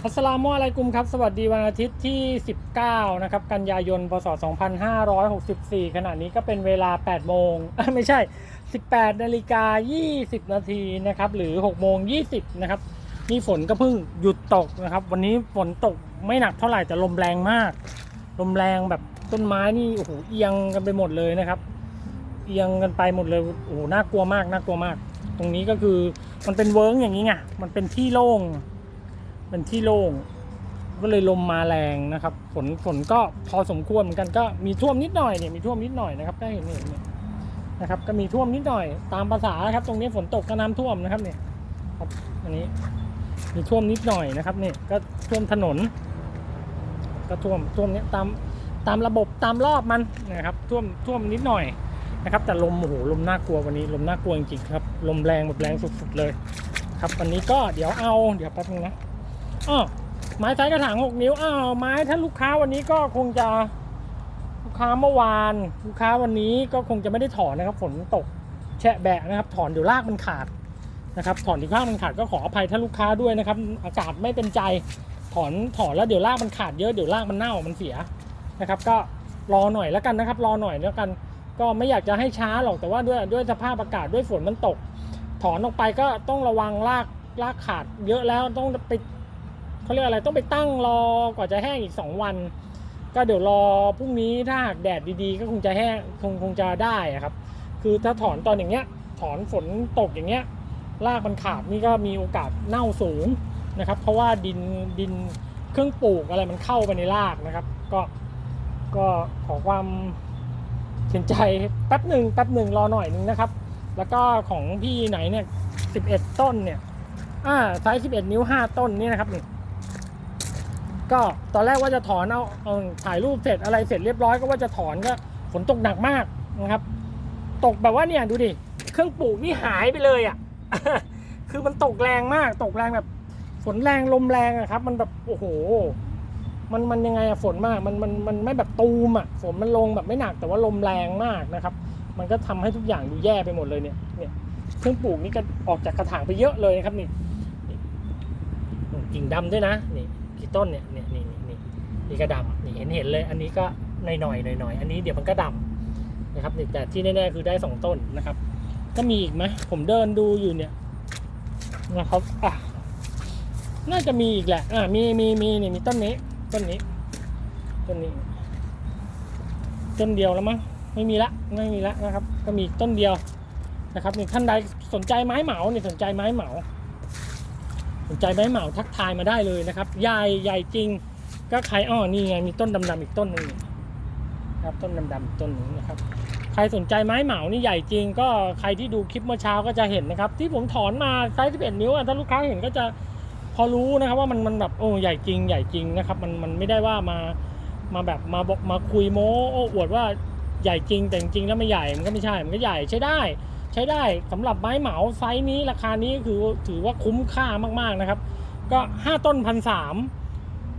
อัสสลามุอะลัยกุมครับ สวัสดีวันอาทิตย์ที่ 19 นะครับ กันยายน พศ 2564 ขณะนี้ก็เป็นเวลา 8 โมง ไม่ใช่ 18 นาฬิกา 20 นาทีนะครับ หรือ 6 โมง 20 นะครับ นี่ฝนก็เพิ่งหยุดตกนะครับ วันนี้ฝนตกไม่หนักเท่าไหร่ แต่ลมแรงมาก ลมแรงแบบต้นไม้นี่ โอ้โห เอียงกันไปหมดเลยนะครับ เอียงกันไปหมดเลย โอ้โห น่ากลัวมาก น่ากลัวมาก ตรงนี้ก็คือ มันเป็นเวิร์กอย่างนี้ไง มันเป็นที่โล่ง เป็นที่โล่งก็เลยลมมาแรงนะครับฝนฝนก็พอสมควรเหมือนกันก็มีท่วมนิดหน่อยเนี่ยมีท่วมนิดหน่อยนะครับได้เห็นเห็นเนี่ยนะครับ ก็มีท่วมนิดหน่อยตามภาษาครับ ตรงนี้ฝนตกก็น้ำท่วมนะครับเนี่ยครับอันนี้มีท่วมนิดหน่อยนะครับเนี่ยก็ท่วมถนน ก็ท่วมท่วมเนี้ยตามตามระบบตามรอบมันนะครับ ท่วมท่วมนิดหน่อยนะครับ แต่ลมโอ้โหลมน่ากลัววันนี้ ลมน่ากลัวจริงๆครับ ลมแรงแบบแรงสุดๆเลย ครับวันนี้ก็เดี๋ยวเอาเดี๋ยวแป๊บนึงนะ อ้อไม้ไซส์กระถางหกนิ้วอ้าวไม้ถ้าลูกค้าวันนี้ก็คงจะลูกค้าเมื่อวาน ลูกค้าวันนี้ก็คงจะไม่ได้ถอนนะครับ ฝนตกแฉะแบะนะครับ ถอนเดี๋ยวรากมันขาดนะครับ ถอนที่รากมันขาดก็ขออภัยท่าลูกค้าด้วยนะครับ อากาศไม่เป็นใจถอนถอนแล้วเดี๋ยวรากมันขาดเยอะเดี๋ยวรากมันเน่ามันเสียนะครับ ก็รอหน่อยแล้วกันนะครับ รอหน่อยแล้วกัน ก็ไม่อยากจะให้ช้าหรอกแต่ว่าด้วยด้วยสภาพอากาศด้วยฝนมันตก ถอนออกไปก็ต้องระวังรากรากขาดเยอะแล้วต้องไป เขาเรียกอะไรต้องไปตั้งรอกว่าจะแห้งอีก 2 วัน ก็เดี๋ยวรอพรุ่งนี้ถ้าหากแดดดีๆ ก็คงจะแห้งคงคงจะได้ครับ คือถ้าถอนตอนอย่างเงี้ย ถอนฝนตกอย่างเงี้ยรากมันขาดนี่ก็มีโอกาสเน่าสูงนะครับ เพราะว่าดินดินเครื่องปลูกอะไรมันเข้าไปในรากนะครับ ก็ก็ขอความเห็นใจแป๊บหนึ่งแป๊บหนึ่งรอหน่อยนึงนะครับ แล้วก็ของพี่ไหนเนี่ย11 ต้นเนี่ยอ่าไซส์11 นิ้ว 5 ต้นนี่นะครับนี่ ก็ตอนแรกว่าจะถอนเอาเอาถ่ายรูปเสร็จอะไรเสร็จเรียบร้อยก็ว่าจะถอนก็ฝนตกหนักมากนะครับ ตกแบบว่าเนี่ยดูดิเครื่องปลูกนี่หายไปเลยอะ่ะคือมันตกแรงมาก ตกแรงแบบฝนแรงลมแรงอะครับ มันแบบโอ้โห มันมันยังไงอะฝนมาก มันมันมันไม่แบบตูมอะฝนมันลงแบบไม่หนักแต่ว่าลมแรงมากนะครับ มันก็ทำให้ทุกอย่างดูแย่ไปหมดเลยเนี่ยเนี่ยเครื่องปลูกนี่ก็ออกจากกระถางไปเยอะเลยครับนี่กิ่งดำด้วยนะนี่ กี่ต้นเนี่ยเนี่ยนี่นี่นี่นี่ก็ดำนี่เห็นเห็นเลย อันนี้ก็หน่อยหน่อยหน่อยหน่อยอันนี้เดี๋ยวมันก็ดำนะครับแต่ที่แน่ๆคือได้สองต้นนะครับ ก็มีอีกไหมผมเดินดูอยู่เนี่ยนะครับอะน่าจะมีอีกแหละอะมีมีมีนี่มีต้นนี้ต้นนี้ต้นนี้ต้นเดียวแล้วมั้งไม่มีละไม่มีละนะครับ ก็มีต้นเดียวนะครับนี่ท่านใดสนใจไม้เหมาเนี่ยสนใจไม้เหมา นใจไม้เหมาทักทายมาได้เลยนะครับ ใหญ่ใหญ่จริง ก็ใครอ้อนี่ไงมีต้นดำๆอีกต้นหนึ่งนะครับต้นดำๆอีกต้นหนึ่งนะครับ ใครสนใจไม้เหมานี่ใหญ่จริง ก็ใครที่ดูคลิปเมื่อเช้าก็จะเห็นนะครับ ที่ผมถอนมาไซส์11 นิ้วอะถ้าลูกค้าเห็นก็จะพอรู้นะครับว่ามันมันแบบโอ้ใหญ่จริงใหญ่จริงนะครับ มันมันไม่ได้ว่ามามาแบบมาบอกมาคุยโม้โอ้อวดว่าใหญ่จริงแต่จริงแล้วไม่ใหญ่มันก็ไม่ใช่มันก็ใหญ่ใช้ได้ ใช้ได้สำหรับไม้เหมาไซส์นี้ราคานี้คือถือว่าคุ้มค่ามากๆนะครับ ก็ 5 ต้นพันสาม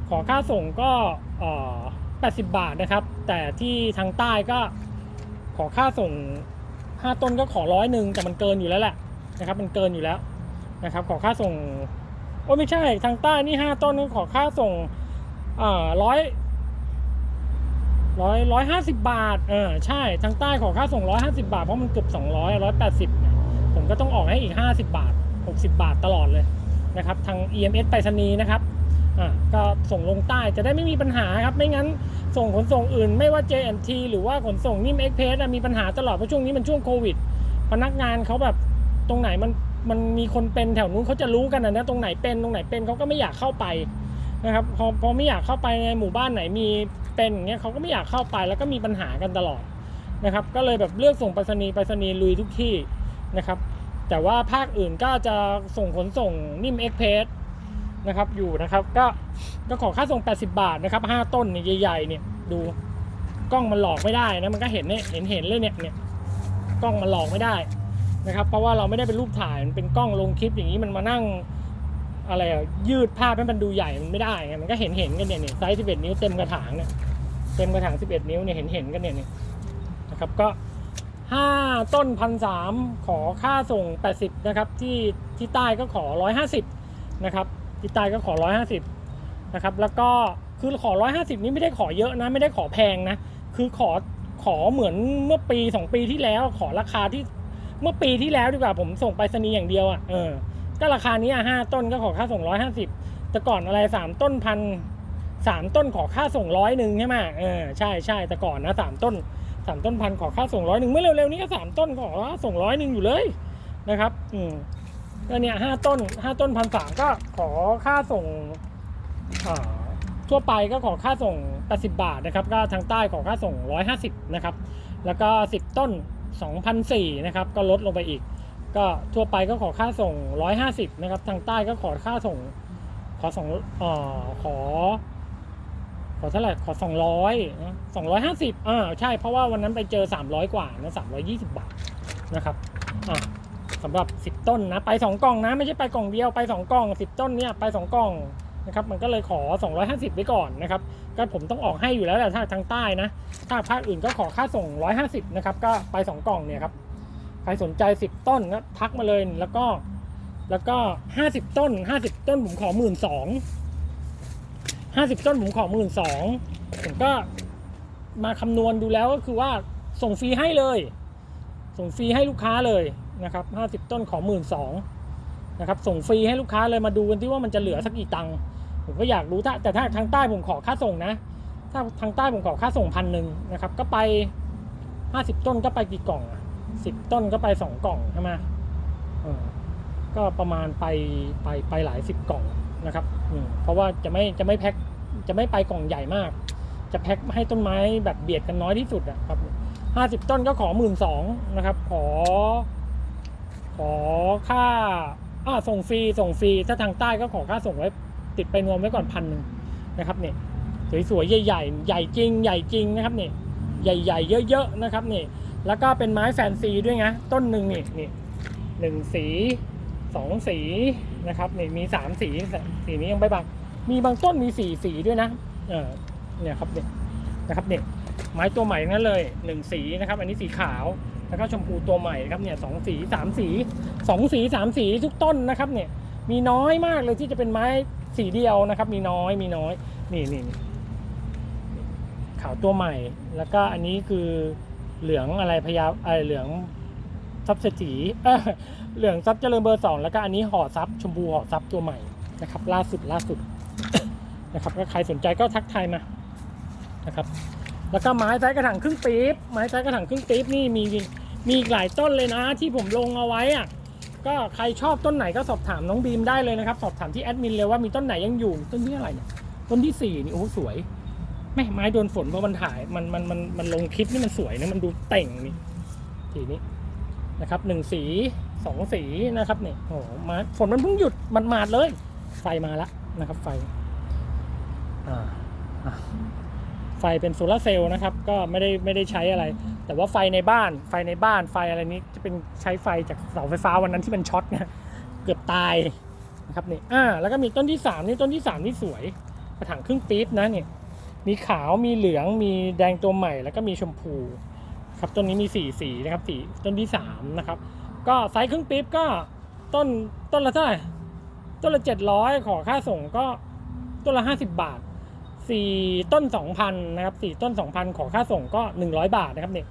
ขอค่าส่งก็เอ่อ80 บาทนะครับ แต่ที่ทางใต้ก็ขอค่าส่ง 5 ต้นก็ขอร้อยหนึ่งแต่มันเกินอยู่แล้วแหละนะครับ มันเกินอยู่แล้วนะครับ ขอค่าส่งโอ้ไม่ใช่ทางใต้นี่ 5 ต้นก็ขอค่าส่งร้อย ร้อยร้อยห้าสิบบาท เออ ใช่ ทางใต้ขอค่าส่งร้อยห้าสิบาท เพราะมันเกือบสองร้อยร้อยแปดสิบเนี่ยผมก็ต้องออกให้อีกห้าสิบาทหกสิบาทตลอดเลยนะครับ ทาง EMS ไปรษณีย์นะครับ อ่า ก็ส่งลงใต้จะได้ไม่มีปัญหาครับ ไม่งั้นส่งขนส่งอื่น ไม่ว่า JNT หรือว่าขนส่งนิ่มเอ็กเพสมีปัญหาตลอด เพราะช่วงนี้มันช่วงโควิด พนักงานเขาแบบตรงไหนมันมันมีคนเป็นแถวนู้นเขาจะรู้กันนะนะตรงไหนเป็นตรงไหนเป็นเขาก็ไม่อยากเข้าไปนะครับพอพอไม่อยากเข้าไปในหมู่บ้านไหนมี เป็นอย่างเงี้ยเขาก็ไม่อยากเข้าไปแล้วก็มีปัญหากันตลอดนะครับ ก็เลยแบบเลือกส่งไปรษณีย์ไปรษณีย์ลุยทุกที่นะครับ แต่ว่าภาคอื่นก็จะส่งขนส่งนิ่มเอ็กเพสนะครับอยู่นะครับก็ก็ขอค่าส่ง 80 บาทนะครับ5ต้นเนี่ยใหญ่ๆเนี่ยดูกล้องมันหลอกไม่ได้นะมันก็เห็นเนี่ยเห็นเห็นเลยเนี่ยเนี่ยกล้องมันหลอกไม่ได้นะครับ เพราะว่าเราไม่ได้เป็นรูปถ่ายมันเป็นกล้องลงคลิปอย่างนี้มันมานั่ง อะไรอะยืดภาพให้มันดูใหญ่มันไม่ได้ไงมันก็เห็นเห็นกันเนี่ยเนี่ยไซส์11นิ้วเต็มกระถางเนี่ยเต็มกระถาง11นิ้วเนี่ยเห็นเห็นกันเนี่ยเนี่ยนะครับก็5ต้นพันสามขอค่าส่ง80นะครับที่ที่ใต้ก็ขอ150นะครับที่ใต้ก็ขอ150นะครับแล้วก็คือขอ150นี้ไม่ได้ขอเยอะนะไม่ได้ขอแพงนะคือขอขอเหมือนเมื่อปี2ปีที่แล้วขอราคาที่เมื่อปีที่แล้วดีกว่าผมส่งไปรษณีย์อย่างเดียวอะ่ะเออ ก็ราคานี้อะห้าต้นก็ขอค่าส่ง150แต่ก่อนอะไร3ต้นพันสามต้นขอค่าส่งร้อยหนึ่งใช่ไหมเออใช่ใช่แต่ก่อนนะสามต้นสามต้นพันขอค่าส่งร้อยหนึ่งเมื่อเร็วๆนี้ก็สามต้นขอค่าส่งร้อยหนึ่งอยู่เลยนะครับ อืมก็เนี่ยห้าต้นห้าต้นพันสามก็ขอค่าส่งอ่าทั่วไปก็ขอค่าส่ง80บาทนะครับ ก็ทางใต้ขอค่าส่ง 150 นะครับ แล้วก็ 10 ต้น 2,004นะครับ ก็ลดลงไปอีก ก็ทั่วไปก็ขอค่าส่ง 150 นะครับ ทางใต้ก็ขอค่าส่ง ขอสองเอ่อขอ ขอเท่าไหร่ ขอ 200นะ250อ่าใช่ เพราะว่าวันนั้นไปเจอ 300 กว่านะ320 บาทนะครับอ่าสำหรับ 10 ต้นนะ ไป 2 กล่องนะ ไม่ใช่ไปกล่องเดียว ไป 2 กล่อง 10 ต้นเนี่ย ไป 2 กล่องนะครับ มันก็เลยขอ 250ไว้ก่อนนะครับ ก็ผมต้องออกให้อยู่แล้วแหละถ้าทางใต้นะ ถ้าภาคอื่นก็ขอค่าส่ง 150 นะครับ ก็ไป 2 กล่องเนี่ยครับ ใครสนใจ 10 ต้นก็ทักมาเลยแล้วก็แล้วก็ 50 ต้น 50 ต้นผมขอ1 2ื่นสองห้าสิบต้นผมขอหมื่นสองผมก็มาคำนวณดูแล้วก็คือว่าส่งฟรีให้เลย ส่งฟรีให้ลูกค้าเลยนะครับห้าสิบต้นขอหมื่นสองนะครับส่งฟรีให้ลูกค้าเลยมาดูกันที่ว่ามันจะเหลือสักกี่ตังค์ผมก็อยากรู้ถ้าแต่ถ้าทางใต้ผมขอค่าส่งนะ ถ้าทางใต้ผมขอค่าส่งพันหนึ่งนะครับ ก็ไปห้าสิบต้นก็ไปกี่กล่องอะ สิบต้นก็ไปสองกล่องใช่ไหมก็ประมาณไปไปไปหลายสิบกล่องนะครับอืมเพราะว่าจะไม่จะไม่แพ็คจะไม่ไปกล่องใหญ่มาก จะแพ็คให้ต้นไม้แบบเบียดกันน้อยที่สุดอะครับห้าสิบต้นก็ขอหมื่นสองนะครับ ขอ ขอค่าอ่าส่งฟรีส่งฟรีถ้าทางใต้ก็ขอค่าส่งไว้ ติดไปนวมไว้ก่อนพันหนึ่งนะครับเนี่ยสวยๆใหญ่ๆใหญ่จริงใหญ่จริงนะครับเนี่ยใหญ่ๆเยอะๆนะครับเนี่ย แล้วก็เป็นไม้แฟนซีด้วยนะต้นหนึ่งนี่นี่หนึ่งสีสองสีนะครับนี่มีสามสีสีนี้ยังไม่บางมีบางต้นมีสี่สีด้วยนะเออเนี่ยครับเนี่ยนะครับเนี่ยไม้ตัวใหม่นั่นเลยหนึ่งสีนะครับ อันนี้สีขาวแล้วก็ชมพูตัวใหม่ครับเนี่ยสองสีสามสีสองสีสามสีทุกต้นนะครับเนี่ยมีน้อยมากเลยที่จะเป็นไม้สีเดียวนะครับ มีน้อยมีน้อยนี่นี่นี่ขาวตัวใหม่ แล้วก็อันนี้คือ เหลืองอะไรพยาอะไรเหลืองซับเศรษฐีเหลืองซับเจริญเบอร์สองแล้วก็อันนี้ห่อซับชมพูห่อซับตัวใหม่นะครับ ล่าสุดล่าสุดนะครับก็ใครสนใจก็ทักทายมานะครับ แล้วก็ไม้ไซส์กระถางครึ่งปี๊บไม้ไซส์กระถางครึ่งปี๊บนี่มีมีหลายต้นเลยนะ ที่ผมลงเอาไว้อะก็ใครชอบต้นไหนก็สอบถามน้องบีมได้เลยนะครับ สอบถามที่แอดมินเลยว่ามีต้นไหนยังอยู่ต้นที่อะไรเนี่ยต้นที่สี่นี่โอ้สวย แม่ไม้โดนฝนเพราะมันถ่ายมันมันมันมันลงคลิปนี่มันสวยนะมันดูเต่งนี่สีนี้นะครับหนึ่งสีสองสีนะครับเนี่ยโอ้โหมาฝนมันเพิ่งหยุดมันมาดเลย ไฟมาล้วนะครับ ไฟอ่าไฟเป็นโซลาเซลล์นะครับ ก็ไม่ได้ไม่ได้ใช้อะไร แต่ว่าไฟในบ้าน ไฟในบ้านไฟอะไรนี้จะเป็นใช้ไฟจากเสาไฟฟ้าวันนั้นที่มันช็อตเนี่ยเกือบตายนะครับนี่อ่าแล้วก็มีต้นที่สามนี่ต้นที่สามนี่สวยกระถางครึ่งปี๊บนะเนี่ย มีขาวมีเหลืองมีแดงตัวใหม่ แล้วก็มีชมพูครับต้นนี้มีสี่สีนะครับสีต้นที่สามนะครับก็ไซส์ครึ่งปี๊บก็ต้นต้นละเท่าไหร่ต้นละเจ็ดร้อยขอค่าส่งก็ต้นละห้าสิบบาทสี่ต้นสองพันนะครับสี่ต้นสองพันขอค่าส่งก็หนึ่งร้อยบาทนะครับเนี่ย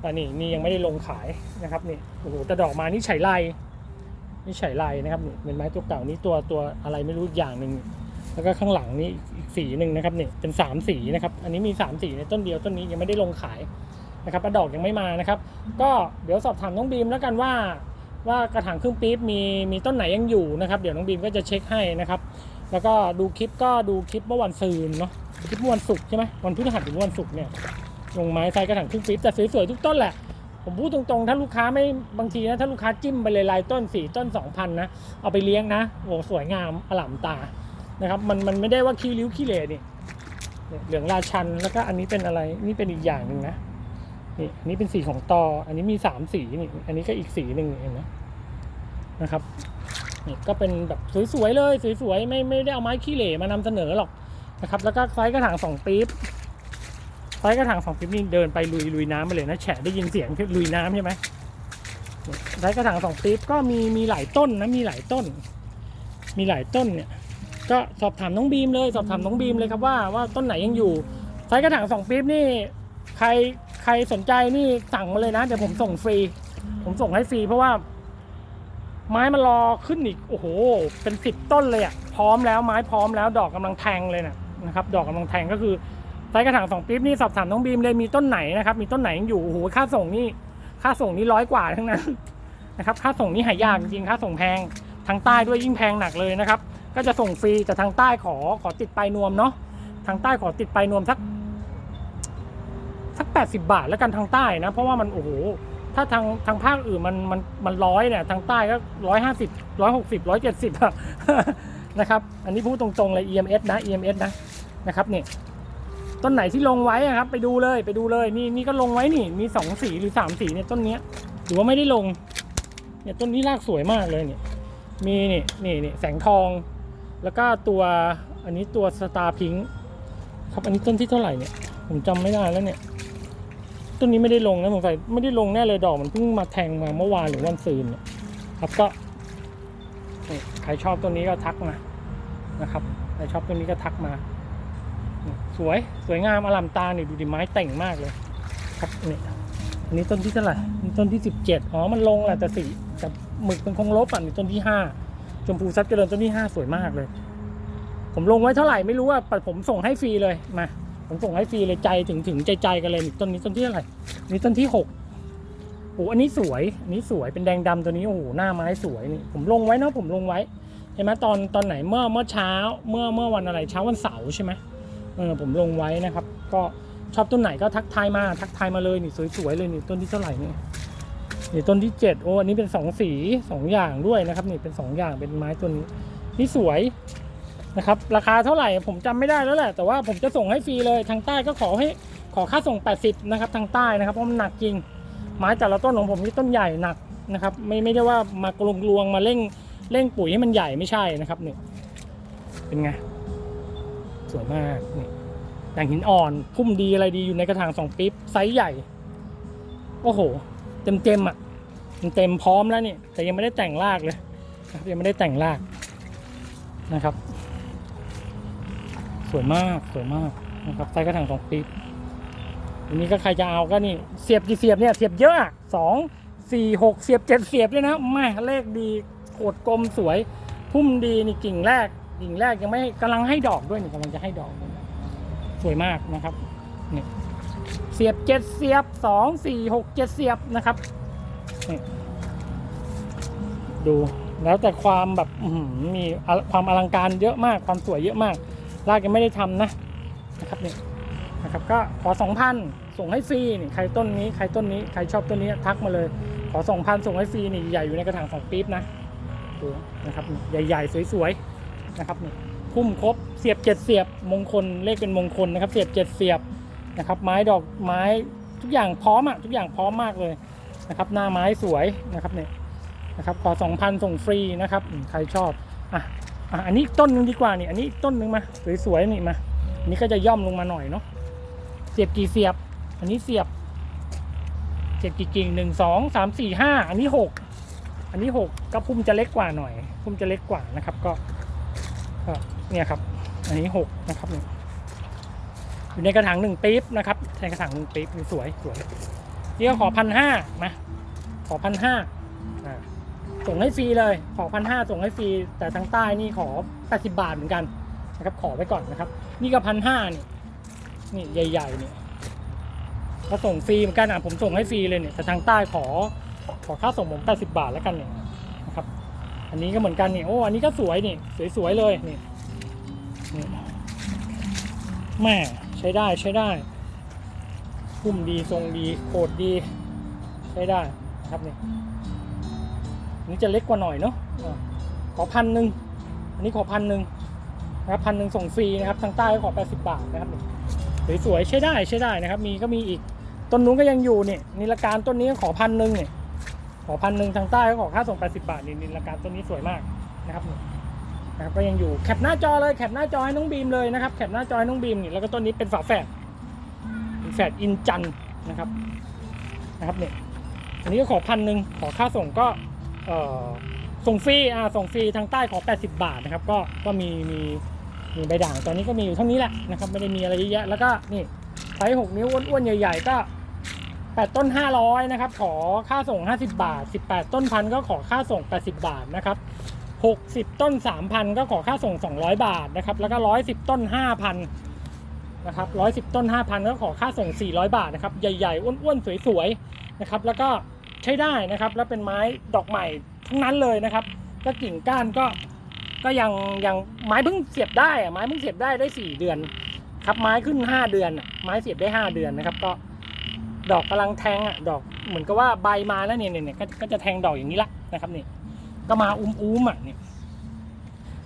แต่นี่นี่ยังไม่ได้ลงขายนะครับนี่โอ้โหแต่ดอกมานี่ไฉไลนี่ไฉไลนะครับนี่เป็นไม้ตัวเก่านี่ตัวตัวอะไรไม่รู้อย่างหนึ่ง แล้วก็ข้างหลังนี่อีกสีหนึ่งนะครับนี่เป็นสามสีนะครับอันนี้มีสามสีในต้นเดียวต้นนี้ยังไม่ได้ลงขายนะครับดอกยังไม่มานะครับ ก็เดี๋ยวสอบถามน้องบีมแล้วกันว่าว่ากระถางครึ่งปี๊บมีมีต้นไหนยังอยู่นะครับ เดี๋ยวน้องบีมก็จะเช็คให้นะครับ แล้วก็ดูคลิปก็ดูคลิปเมื่อวันซืนเนาะคลิปเมื่อวันศุกร์ใช่ไหมวันพฤหัสหรือวันศุกร์เนี่ยลงไม้ใส่กระถางครึ่งปี๊บแต่สวยๆทุกต้นแหละผมพูดตรงๆ ถ้าลูกค้าไม่บางทีนะถ้าลูกค้าจิ้มไปเลยลายต้นสี่ต้นสองพันนะเอาไปเลี้ยงนะโอ้สวยงามอล่ามตา นะครับมันมันไม่ได้ว่าขี้ริ้วขี้เหร่นี่เหลืองราชันแล้วก็อันนี้เป็นอะไรนี่เป็นอีกอย่างหนึ่งนะนี่อันนี้เป็นสีของตอ อันนี้มีสามสีนี่อันนี้ก็อีกสีหนึ่งเองนะนะครับนี่ก็เป็นแบบสวยๆเลยสวยๆไม่ไม่ได้เอาไม้ขี้เหร่มานำเสนอหรอกนะครับ แล้วก็ไซส์กระถางสองปี๊บไซส์กระถางสองปิ๊บนี่เดินไปลุยลุยน้ำไปเลยนะแฉะได้ยินเสียงลุยน้ำใช่ไหมไซส์กระถางสองปิ๊บก็มีมีหลายต้นนะมีหลายต้น มีหลายต้นเนี่ย ก็สอบถามน้องบีมเลย สอบถามน้องบีมเลยครับว่าว่าต้นไหนยังอยู่ไซส์กระถางสองปี๊บนี่ใครใครสนใจนี่สั่งมาเลยนะเดี๋ยวผมส่งฟรี ผมส่งให้ฟรีเพราะว่า ไม้มันรอขึ้นอีกโอ้โห เป็นสิบต้นเลยอะพร้อมแล้วไม้พร้อมแล้วดอกกำลังแทงเลยนะนะครับ ดอกกำลังแทงก็คือไซส์กระถางสองปี๊บนี่สอบถามน้องบีมเลยมีต้นไหนนะครับ มีต้นไหนยังอยู่โอ้โหค่าส่งนี่ค่าส่งนี่ร้อยกว่าทั้งนั้นนะครับ ค่าส่งนี่หายากจริงค่าส่งแพงทางใต้ด้วยยิ่งแพงหนักเลยนะครับ ก็จะส่งฟรีแต่ทางใต้ขอขอติดปลายนวมเนาะทางใต้ขอติดปลายนวมสักสักแปดสิบาทแล้วกันทางใต้นะ เพราะว่ามันโอ้โหถ้าทางทางภาคอื่นมันมันมันร้อยเนี่ยทางใต้ก็ร้อยห้าสิบร้อยหกสิบร้อยเจ็ดสิบนะครับ อันนี้พูดตรงๆเลย EMS นะ EMS นะนะครับเนี่ยต้นไหนที่ลงไว้ครับ ไปดูเลยไปดูเลยนี่นี่ก็ลงไว้นี่มีสองสีหรือสามสีเนี่ยต้นเนี้ยหรือว่าไม่ได้ลงเนี่ยต้นนี้รากสวยมากเลยเนี่ยมีนี่นี่นี่แสงทอง แล้วก็ตัวอันนี้ตัวสตาร์พิงครับอันนี้ต้นที่เท่าไหร่เนี่ยผมจำไม่ได้แล้วเนี่ยต้นนี้ไม่ได้ลงนะสงสัยไม่ได้ลงแน่เลยดอกมันเพิ่งมาแทงมาเมื่อวานหรือวันซืนเนี่ยครับก็นี่ใครชอบต้นนี้ก็ทักมานะครับใครชอบต้นนี้ก็ทักมา สวยสวยงามอลัมตาเนี่ยดูดิไม้แต่งมากเลยครับนี่อันนี้ต้นที่เท่าไหร่ต้นที่สิบเจ็ดอ๋อมันลงแหละแต่สีแต่หมึกมันคงลบอะนี่ต้นที่ห้า ชมพูซับเจริญต้นที่ห้าสวยมากเลย ผมลงไว้เท่าไหร่ไม่รู้ว่าผมส่งให้ฟรีเลยมาผมส่งให้ฟรีเลยใจถึงถึงใจใจกันเลยนี่ต้นนี้ต้นที่เท่าไรนี่ต้นที่หกโอ้อันนี้สวยอันนี้สวยเป็นแดงดำตัวนี้โอ้โหหน้าไม้สวยนี่ผมลงไว้เนาะผมลงไว้เห็นไหมตอนตอนไหนเมื่อเมื่อเช้าเมื่อเมื่อวันอะไรเช้าวันเสาร์ใช่ไหมเออผมลงไว้นะครับ ก็ชอบต้นไหนก็ทักทายมาทักทายมาเลยนี่สวยๆเลยนี่ต้นที่เท่าไหร่นี่ นี่ต้นที่เจ็ดโอ้อันนี้เป็นสองสีสองอย่างด้วยนะครับ นี่เป็นสองอย่างเป็นไม้ตัวนี้นี่สวยนะครับ ราคาเท่าไหร่ผมจำไม่ได้แล้วแหละ แต่ว่าผมจะส่งให้ฟรีเลยทางใต้ก็ขอให้ขอค่าส่ง 80 นะครับ ทางใต้นะครับเพราะมันหนักจริง ไม้แต่ละต้นของผมนี่ต้นใหญ่หนักนะครับ ไม่ไม่ได้ว่ามากลวงลวงมาเร่งเร่งปุ๋ยให้มันใหญ่ไม่ใช่นะครับนี่เป็นไงสวยมากนี่ด่างหินอ่อนพุ่มดีอะไรดีอยู่ในกระถางสองปี๊บไซส์ใหญ่โอ้โห เต็มเต็มๆอะ เต็มพร้อมแล้วนี่แต่ยังไม่ได้แต่งรากเลยยังไม่ได้แต่งรากนะครับ สวยมากสวยมากนะครับไส้กระถางสองปีบอันนี้ก็ใครจะเอาก็นี่เสียบกี่เสียบเนี่ยเสียบเยอะสองสี่หกเสียบเจ็ดเสียบเลยนะแม่เลขดีโขดกลมสวย พุ่มดีนี่กิ่งแรกกิ่งแรกยังไม่กำลังให้ดอกด้วยนี่กำลังจะให้ดอกสวยมากนะครับเนี่ยเสียบเจ็ดเสียบสองสี่หกเจ็ดเสียบนะครับ นี่ดูแล้วแต่ความแบบมีความอลังการเยอะมากความสวยเยอะมากรากยังไม่ได้ทำนะนะครับนี่นะครับก็ขอสองพันส่งให้ฟรีนี่ใครต้นนี้ใครต้นนี้ใครชอบต้นนี้ทักมาเลย ขอสองพันส่งให้ฟรีนี่ใหญ่อยู่ในกระถางสองปี๊บนะดูนะครับใหญ่ๆสวยๆนะครับนี่พุ่มครบเสียบเจ็ดเสียบมงคลเลขเป็นมงคลนะครับ เสียบเจ็ดเสียบนะครับ ไม้ดอกไม้ทุกอย่างพร้อมอะทุกอย่างพร้อมมากเลย นะครับหน้าไม้สวยนะครับเนี่ยนะครับขอสองพันส่งฟรีนะครับใครชอบอะอะอันนี้ต้นนึงดีกว่านี่อันนี้ต้นนึงมาสวยๆนี่มาอันนี้ก็จะย่อมลงมาหน่อยเนาะเสียบกี่เสียบ อันนี้เสียบเสียบกี่กิ่งหนึ่งสองสามสี่ห้าอันนี้หกอันนี้หกก็พุ่มจะเล็กกว่าหน่อย พุ่มจะเล็กกว่านะครับ ก็ก็เนี่ยครับ อันนี้หกนะครับเนี่ยอยู่ในกระถางหนึ่งปี๊บนะครับในกระถางหนึ่งปี๊บสวยสวย นี่ก็ขอพันห้ามาขอพันห้าส่งให้ฟรีเลย ขอพันห้าส่งให้ฟรี แต่ทางใต้นี่ขอ80บบาทเหมือนกันนะครับ ขอไปก่อนนะครับ นี่ก็พันห้านี่นี่ใหญ่ๆนี่ก็ส่งฟรีเหมือนกันอะผมส่งให้ฟรีเลยเนี่ย แต่ทางใต้ขอ ขอค่าส่งผม80บาทแล้วกันเนี่ยนะครับ อันนี้ก็เหมือนกันนี่โอ้ อันนี้ก็สวยนี่ สวยๆเลยนี่นี่แม่ใช้ได้ใช้ได้ พุ่มดีทรงดีโคดดี ใช้ได้นะครับนี่อันนี้จะเล็กกว่าหน่อยเนาะขอพันหนึ่งอันนี้ขอพันหนึ่งนะครับพันหนึ่งส่งฟรีนะครับทางใต้ก็ขอ 80 บาทนะครับนี่สวยๆใช้ได้ใช้ได้นะครับ มีก็มีอีกต้นนู้นก็ยังอยู่เนี่ยนิลการต้นนี้ก็ขอพันหนึ่งเนี่ยขอพันหนึ่งทางใต้ก็ขอค่าส่ง 80 บาทนี่นิลการต้นนี้สวยมากนะครับนี่นะครับก็ยังอยู่แคปหน้าจอเลยแคปหน้าจอให้น้องบีมเลยนะครับแคปหน้าจอให้น้องบีมนี่แล้วก็ต้นนี้เป็นฝาแฝด แฝดอินจันนะครับนะครับเนี่ยอันนี้ก็ขอพันหนึ่งขอค่าส่งก็เออส่งฟรีอ่าส่งฟรีทางใต้ขอ 80 บาทนะครับ ก็ก็มีมีมีใบด่างตอนนี้ก็มีอยู่เท่านี้แหละนะครับไม่ได้มีอะไรเยอะแยะแล้วก็นี่ไซส์6นิ้วอ้วนๆใหญ่ ๆ ก็ 8 ต้น 500นะครับขอค่าส่ง 50 บาท 18 ต้นพันก็ขอค่าส่ง 80 บาทนะครับ60 ต้น 3,000 ก็ขอค่าส่ง 200 บาทนะครับแล้วก็ 110 ต้น 5,000 นะครับ110ต้น5,000ก็ขอค่าส่ง 400 บาทนะครับ ใหญ่ๆ อ้วนๆ สวยๆ นะครับ แล้วก็ใช้ได้นะครับ แล้วเป็นไม้ดอกใหม่ทั้งนั้นเลยนะครับ ก็กิ่งก้านก็ ก็ยังยังไม้เพิ่งเสียบได้อะไม้เพิ่งเสียบได้ได้ 4 เดือน ครับ ไม้ขึ้น 5 เดือน ไม้เสียบได้ 5 เดือนนะครับ ก็ดอกกำลังแทงอะ ดอกเหมือนกับว่าใบมาแล้วเนี่ยเนี่ยเนี่ยก็จะแทงดอกอย่างนี้ละนะครับนี่ ก็มาอุ้มๆอะเนี่ย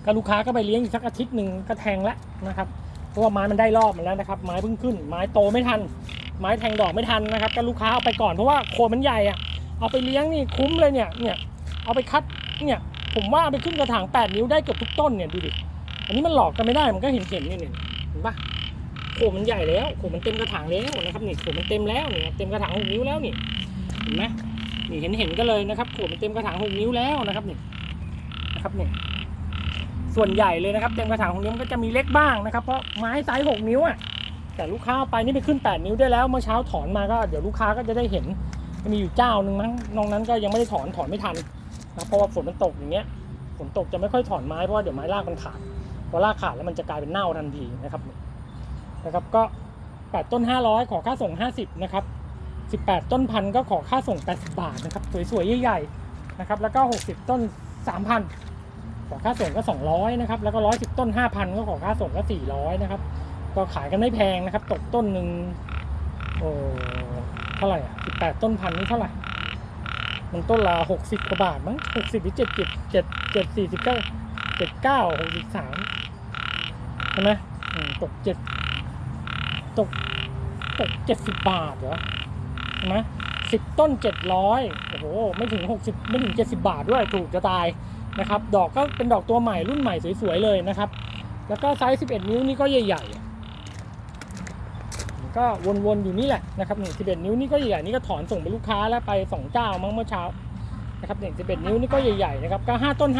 ก็ลูกค้าก็ไปเลี้ยงอีกสักอาทิตย์หนึ่งก็แทงแล้วนะครับ ราะว่าไม้มันได้รอบมันแล้วนะครับ ไม้เพิ่งขึ้น ไม้โตไม่ทัน ไม้แทงดอกไม่ทันนะครับก็ลูกค้าเอาไปก่อนเพราะว่าโคนมันใหญ่อะเอาไปเลี้ยงนี่คุ้มเลยเนี่ยเนี่ยเอาไปคัดเนี่ยผมว่าเอาไปขึ้นกระถาง 8 นิ้วได้เกือบทุกต้นเนี่ยดูดิอันนี้มันหลอกกันไม่ได้มันก็เห็นเห็นๆนี่เนี่ยเห็นปะโคมันใหญ่แล้วโคมันเต็มกระถางแล้วนะครับนี่โคมันเต็มแล้วเนี่ยเต็มกระถางหกนิ้วแล้วนี่เห็นไหมนี่เห็นเห็นๆก็เลยนะครับโคมันเต็มกระถางหกนิ้วแล้วนะครับนี่นะครับนี่ ส่วนใหญ่เลยนะครับเต็มกระถางหกนิ้มันก็จะมีเล็กบ้างนะครับ เพราะไม้ไซส์หกนิ้วอะแต่ลูกค้าไปนี่ไปขึ้น 8 นิ้วได้แล้วเมื่อเช้าถอนมาก็เดี๋ยวลูกค้าก็จะได้เห็นมีอยู่เจ้าหนึ่งมั้งนอกนั้นก็ยังไม่ได้ถอนถอนไม่ทันนะเพราะว่าฝนมันตกอย่างเงี้ยฝนตกจะไม่ค่อยถอนไม้เพราะว่าเดี๋ยวไม้รากมันขาดพอรากขาดแล้วมันจะกลายเป็นเน่าทันทีนะครับนะครับก็ 8 ต้น 500 ขอค่าส่ง 50นะครับ18 ต้นพันก็ขอค่าส่ง 80 บาทนะครับสวยๆใหญ่ๆนะครับแล้วก็ 60 ต้น 3,000 ขอค่าส่งก็ 200นะครับแล้วก็110ต้น 5,000 ก็ขอค่าส่งก็ 400นะครับก็ขายกันไม่แพงนะครับ ตกต้นหนึ่งโอ้เท่าไหร่อะ18ต้นพันนี่เท่าไหร่มันต้นละ60กว่าบาทมั้ง60หรือ7 7 7 7 49 79 63ใช่ไหมอืมตก7ตกตก70บบาทเหรอใช่ไหมสิบต้น700โอ้โห ไม่ถึง60ไม่ถึง70บาทด้วย ถูกจะตาย นะครับ ดอกก็เป็นดอกตัวใหม่รุ่นใหม่สวยๆเลยนะครับ แล้วก็ไซส์ 11 นิ้วนี่ก็ใหญ่ๆ ก็วนๆอยู่นี่แหละนะครับนี่11 นิ้วนี่ก็ใหญ่ๆนี่ก็ถอนส่งไปลูกค้าแล้วไป2เจ้ามั้งเมื่อเช้านะครับนี่11 นิ้วนี่ก็ใหญ่ๆนะครับก็5ต้น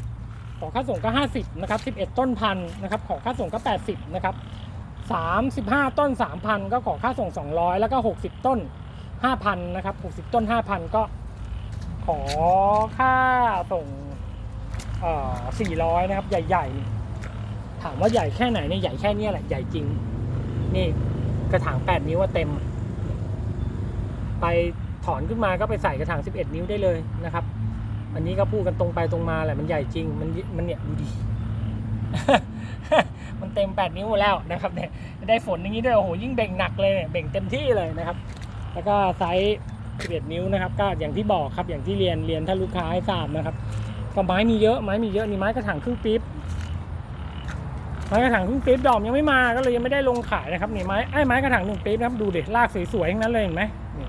500 ขอค่าส่งก็ 50นะครับ11 ต้นพันนะครับขอค่าส่งก็ 80นะครับ35 ต้น 3,000 ก็ขอค่าส่ง 200 แล้วก็ 60 ต้น 5,000 นะครับ 60 ต้น 5,000 ก็ขอค่าส่ง 400 นะครับ ใหญ่ๆ ถามว่าใหญ่แค่ไหนเนี่ยใหญ่แค่เนี้ยแหละ ใหญ่จริง นี่กระถาง 8 นิ้วอะเต็ม ไปถอนขึ้นมาก็ไปใส่กระถาง 11 นิ้วได้เลยนะครับ อันนี้ก็พูดกันตรงไปตรงมาแหละ มันใหญ่จริง มันมันเนี่ยดูดิมันเต็ม 8 นิ้วหมดแล้วนะครับเนี่ย ได้ฝนอย่างนี้ด้วย โอ้โห ยิ่งเบ่งหนักเลยเนี่ย เบ่งเต็มที่เลยนะครับ แล้วก็ไซส์11 นิ้วนะครับ ก็อย่างที่บอกครับ อย่างที่เรียน เรียนถ้าลูกค้าให้ทราบนะครับ ก็ไม้มีเยอะไม้มีเยอะนี่ไม้กระถางครึ่งปี๊บไม้กระถางครึ่งปี๊บดอกยังไม่มาก็เลยยังไม่ได้ลงขายนะครับนี่ไม้ไอ้ไม้กระถางหนึ่งปี๊บนะครับดูเด็รากสวยๆทั้งนั้นเลยเห็นไหมนี่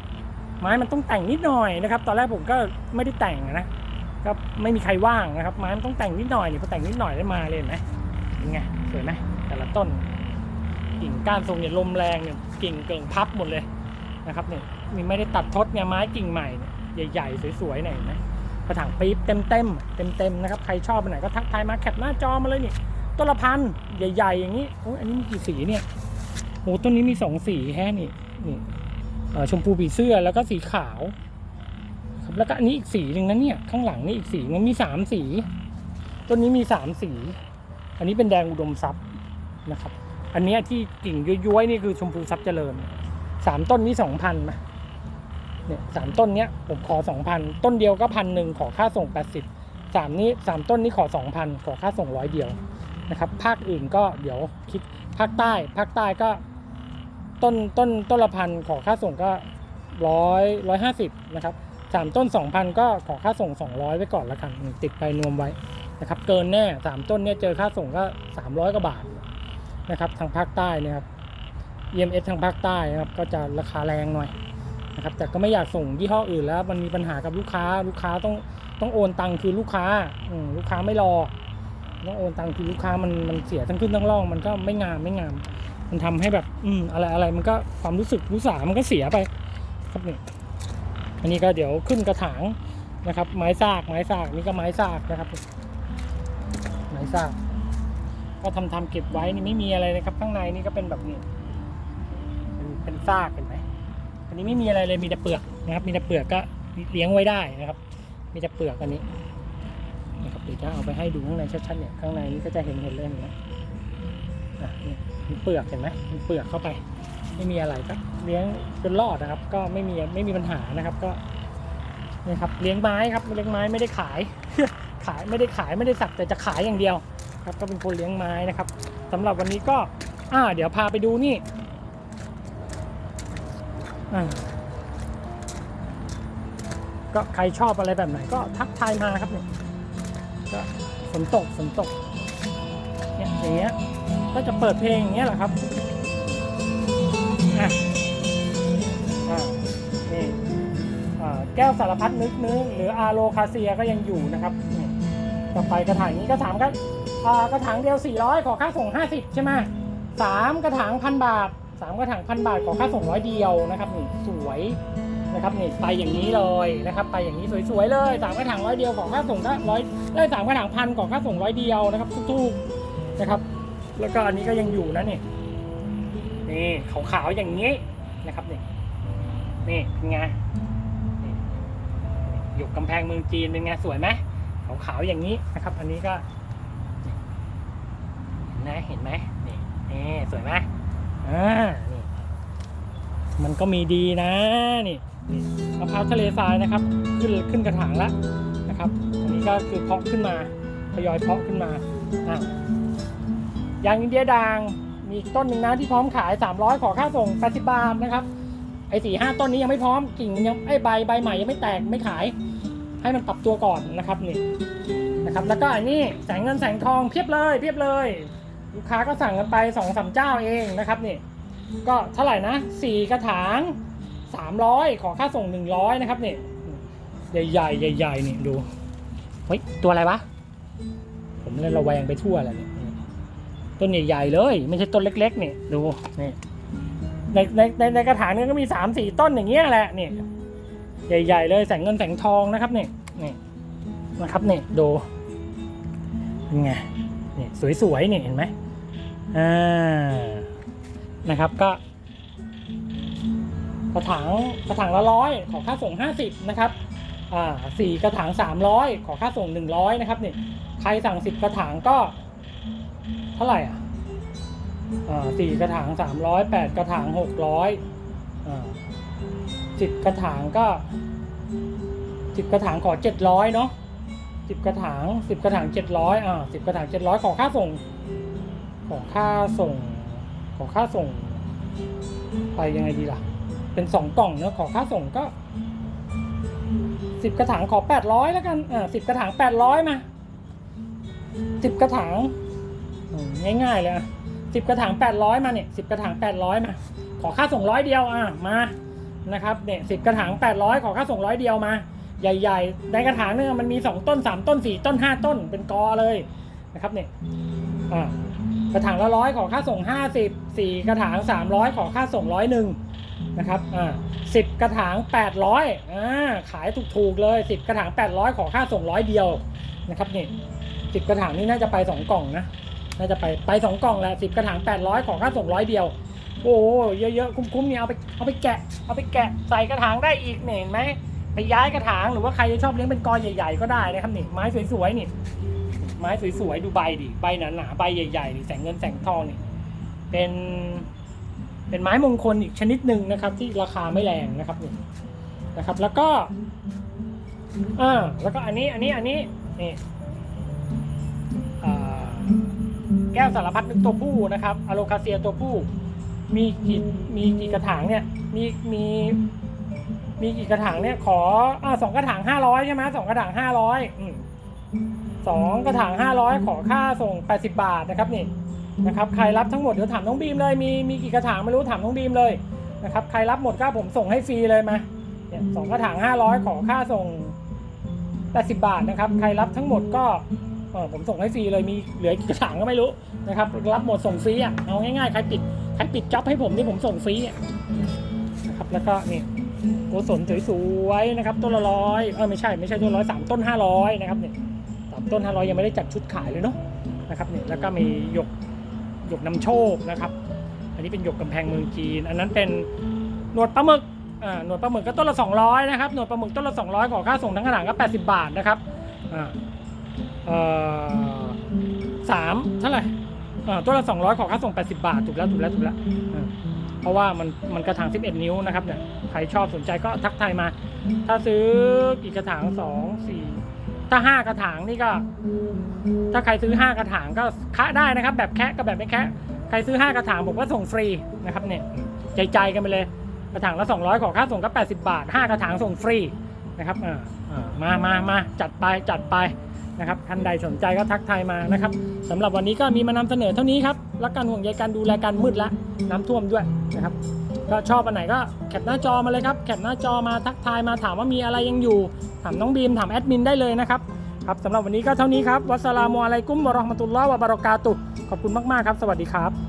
ไม้มันต้องแต่งนิดหน่อยนะครับ ตอนแรกผมก็ไม่ได้แต่งนะก็ไม่มีใครว่างนะครับ ไม้มันต้องแต่งนิดหน่อยนี่พอแต่งนิดหน่อยได้มาเลยเห็นไหมเป็นไงสวยไหมแต่ละต้นกิ่งก้านทรงเนี่ยลมแรงเนี่ยกิ่งเกิงพับหมดเลยนะครับเนี่ยนี่ไม่ได้ตัดทดเนี่ยไม้กิ่งใหม่ใหญ่ๆสวยๆหน่อยเห็นไหม กระถางปี๊บเต็มเต็มเต็มเต็มนะครับใครชอบไปไหนก็ทักทายมาแคปหน้าจอมาเลยนี่ต้นละพันใหญ่ ๆ อย่างนี้โอ้ยอันนี้มีกี่สีเนี่ยโอ้ต้นนี้มีสองสีแค่นี่นี่ชมพูผีเสื้อแล้วก็สีขาวครับแล้วก็อันนี้อีกสีหนึ่งนะเนี่ยข้างหลังนี่อีกสีมันมีสามสีต้นนี้มีสามสี อันนี้เป็นแดงอุดมทรัพย์นะครับ อันนี้ที่กิ่งย้วยๆนี่คือชมพูทรัพย์เจริญสามต้นนี้สองพันนะ เนี่ยสามต้นเนี้ยผมขอสองพันต้นเดียวก็พันหนึ่งขอค่าส่งแปดสิบสามนี้สามต้นนี้ขอสองพันขอค่าส่งร้อยเดียวนะครับ ภาคอื่นก็เดี๋ยวคิดภาคใต้ ภาคใต้ก็ต้นต้นต้นละพันขอค่าส่งก็ร้อยร้อยห้าสิบนะครับสามต้นสองพันก็ขอค่าส่งสองร้อยไว้ก่อนละกันติดไปนวมไว้นะครับ เกินแน่สามต้นเนี่ยเจอค่าส่งก็สามร้อยกว่าบาทนะครับทางภาคใต้นะครับ EMS ทางภาคใต้นะครับก็จะราคาแรงหน่อย นะครับแต่ก็ไม่อยากส่งยี่ห้ออื่นแล้ว มันมีปัญหากับลูกค้า ลูกค้าต้องต้องโอนตังค์คือลูกค้าลูกค้าไม่รอต้องโอนตังค์คือลูกค้ามันมันเสียทั้งขึ้นทั้งล่องมันก็ไม่งามไม่งาม มันทำให้แบบอืมอะไรอะไรมันก็ความรู้สึกรู้สามันก็เสียไปครับนี่อันนี้ก็เดี๋ยวขึ้นกระถางนะครับ ไม้ซากไม้ซากนี่ก็ไม้ซากนะครับ ไม้ซากก็ทำทำเก็บไว้นี่ไม่มีอะไรเลยครับ ข้างในนี่ก็เป็นแบบนี้เป็นเป็นซากเห็นไหม อันนี้ไม่มีอะไรเลยมีแต่เปลือกนะครับ มีแต่เปลือกก็เลี้ยงไว้ได้นะครับ มีแต่เปลือกอันนี้นะครับเดี๋ยวจะเอาไปให้ดูข้างในชัดๆเนี่ยข้างในนี่ก็จะเห็นเห็นเลยเห็นไหมอะนี่มีเปลือกเห็นไหมมีเปลือกเข้าไป ไม่มีอะไรก็เลี้ยงจนรอดนะครับ ก็ไม่มีไม่มีปัญหานะครับก็นี่ครับเลี้ยงไม้ครับเลี้ยงไม้ไม่ได้ขาย ขายไม่ได้ขายไม่ได้สักแต่จะขายอย่างเดียว ครับก็เป็นคนเลี้ยงไม้นะครับสำหรับวันนี้ก็อ่าเดี๋ยวพาไปดูนี่ ก็ใครชอบอะไรแบบไหนก็ทักทายมาครับเนี่ยก็ฝนตกฝนตกเนี่ยอย่างเงี้ยก็จะเปิดเพลงอย่างเงี้ยแหละครับอะอ่านี่อ่าแก้วสารพัดนึกนึกหรืออาโลคาเซียก็ยังอยู่นะครับนี่ต่อไปกระถางนี้ก็ถามก็อ่ากระถางเดียว 400 ขอค่าส่ง 50 ใช่ไหมสามกระถางพันบาท สามกระถางพันบาทขอค่าส่งร้อยเดียวนะครับนี่สวยนะครับนี่ไปอย่างนี้เลยนะครับ ไปอย่างนี้สวยๆเลยสามกระถางร้อยเดียวขอค่าส่งได้ร้อยได้สามกระถางพันขอค่าส่งร้อยเดียวนะครับทุกๆนะครับ แล้วก็อันนี้ก็ยังอยู่นะนี่นี่ขาวๆอย่างนี้นะครับนี่นี่เป็นไงอยู่กำแพงเมืองจีนเป็นไงสวยไหมขาวๆอย่างนี้นะครับ อันนี้ก็นี่เห็นไหมเห็นไหมนี่นี่สวยไหม อ่านี่มันก็มีดีนะนี่นี่มะพร้าวทะเลทรายนะครับ ขึ้นขึ้นกระถางแล้วนะครับ อันนี้ก็คือเพาะขึ้นมาทยอยเพาะขึ้นมาอะยางอินเดียด่างมีต้นหนึ่งนะที่พร้อมขาย 300 ขอค่าส่ง80บาทนะครับไอ้สี่ห้าต้นนี้ยังไม่พร้อมกิ่งยังไอ้ใบใบใหม่ยังไม่แตกไม่ขาย ให้มันปรับตัวก่อนนะครับนี่นะครับ แล้วก็อันนี้แสงเงินแสงทองเพียบเลยเพียบเลย ลูกค้าก็สั่งกันไปสองสามเจ้าเองนะครับนี่ก็เท่าไหร่นะสี่กระถาง300ขอค่าส่ง100นะครับนี่ใหญ่ๆใหญ่ๆนี่ดูเฮ้ยตัวอะไรวะผมเลยระแวงไปทั่วแล้วเนี่ยต้นใหญ่ๆเลย ไม่ใช่ต้นเล็กๆเนี่ยดูนี่ในในในในกระถางนึงก็มีสามสี่ต้นอย่างเงี้ยแหละนี่ใหญ่ ๆ เลยแสงเงินแสงทองนะครับนี่นี่นะครับนี่ดูเป็นไงนี่สวยๆนี่เห็นไหม อ่านะครับก็กระถางกระถางละร้อยขอค่าส่งห้าสิบนะครับอ่าสี่กระถางสามร้อยขอค่าส่งหนึ่งร้อยนะครับนี่ใครสั่งสิบกระถางก็ เท่าไหร่อะอ่าสี่กระถางสามร้อยแปดกระถางหกร้อยอ่าสิบกระถางก็สิบกระถางขอเจ็ดร้อยเนาะสิบกระถางสิบกระถางเจ็ดร้อยอ่าสิบกระถางเจ็ดร้อยขอค่าส่ง ขอค่าส่งขอค่าส่ง ไปยังไงดีล่ะ เป็นสองกล่องเนอะขอค่าส่งก็สิบกระถางขอแปดร้อยแล้วกันอ่าสิบกระถางแปดร้อยมาสิบกระถางง่ายๆเลยอะสิบกระถางแปดร้อยมาเนี่ยสิบกระถางแปดร้อยมา ขอค่าส่งร้อยเดียวอะมานะครับเนี่ยสิบกระถางแปดร้อยขอค่าส่งร้อยเดียวมา ใหญ่ๆในกระถางเนี่ยมันมีสองต้นสามต้นสี่ต้นห้าต้นเป็นกอเลยนะครับเนี่ยอ่า กระถางละร้อยขอค่าส่งห้าสิบสี่กระถางสามร้อยขอค่าส่งร้อยหนึ่งนะครับอ่าสิบกระถางแปดร้อยอ่าขายถูกๆเลยสิบกระถางแปดร้อยขอค่าส่งร้อยเดียวนะครับนี่สิบกระถางนี่น่าจะไปสองกล่องนะน่าจะไปไปสองกล่องแหละสิบกระถางแปดร้อยขอค่าส่งร้อยเดียว โอ้เยอะๆ คุ้มๆเนี่ยเอาไปเอาไปแกะเอาไปแกะใส่กระถางได้อีกเนี่ยเห็นไหมไปย้ายกระถางหรือว่าใครจะชอบเลี้ยงเป็นกอใหญ่ ๆ ก็ได้นะครับนี่ไม้สวยๆนี่ ไม้สวยๆดูใบดิใบหนาๆใบใหญ่ๆแสงเงินแสงทองนี่เป็น เป็นไม้มงคลอีกชนิดหนึ่งนะครับ ที่ราคาไม่แรงนะครับนี่นะครับ แล้วก็อ่าแล้วก็อันนี้อันนี้อันนี้นี่แก้วสารพัดนึกตัวผู้นะครับอะโลคาเซียตัวผู้ มีกี่มีกี่กระถางเนี่ย มีมีมีกี่กระถางเนี่ยขออ่าสองกระถางห้าร้อยใช่ไหมสองกระถางห้าร้อย สองกระถางห้าร้อยขอค่าส่งแปดสิบาทนะครับนี่นะครับใครรับทั้งหมดเดี๋ยวถามน้องบีมเลยมีมีกี่กระถางไม่รู้ถามน้องบีมเลยนะครับใครรับหมดก็ผมส่งให้ฟรีเลยมาเนี่ยสองกระถางห้าร้อยขอค่าส่งแปดสิบาทนะครับใครรับทั้งหมดก็เออผมส่งให้ฟรีเลยมีเหลือกี่กระถางก็ไม่รู้นะครับรับหมดส่งฟรีอะเอาง่ายๆใครปิดใครปิดจ็อบให้ผมนี่ผมส่งฟรีอะนะครับแล้วก็นี่โกศลสวยๆนะครับต้นละร้อยเออไม่ใช่ไม่ใช่ต้นร้อยสามต้นห้าร้อยนะครับเนี่ยสาม ต้นห้าร้อยยังไม่ได้จัดชุดขายเลยเนาะนะครับเนี่ยแล้วก็มีหยกหยกนำโชคนะครับ อันนี้เป็นหยกกำแพงเมืองจีน อันนั้นเป็นหนวดปลาหมึกอ่าหนวดปลาหมึกก็ต้นละ200นะครับหนวดปลาหมึกต้นละ200ขอค่าส่งทั้งกระถางก็80 บาทนะครับอ่าเอ่อสามเท่าไหร่อ่อต้นละ200ขอค่าส่ง 80 บาทถูกแล้วถูกแล้วถูกแล้วเพราะว่ามันมันกระถาง 11 นิ้วนะครับเนี่ยใครชอบสนใจก็ทักทายมา ถ้าซื้อกี่กระถาง 2 4 ถ้า5กระถางนี่ก็ ถ้าใครซื้อ5กระถางก็คะได้นะครับ แบบแคะกับแบบไม่แคะใครซื้อ5กระถางผมก็ส่งฟรีนะครับเนี่ยใจใจกันไปเลยกระถางละ200ขอค่าส่งก็80บาท5กระถางส่งฟรีนะครับอ่าอ่ามามามาจัดไปจัดไปนะครับท่านใดสนใจก็ทักทายมานะครับสำหรับวันนี้ก็มีมานำเสนอเท่านี้ครับรักการห่วงใยการดูแลการมืดละน้ำท่วมด้วยนะครับ ก็ชอบอันไหนก็แคปหน้าจอมาเลยครับแคปหน้าจอมาทักทายมาถามว่ามีอะไรยังอยู่ ถามน้องบีมถามแอดมินได้เลยนะครับครับสำหรับวันนี้ก็เท่านี้ครับวัสสลามุอะลัยกุมวะเราะห์มะตุลลอฮ์วะบะเราะกาตุขอบคุณมากๆครับ สวัสดีครับ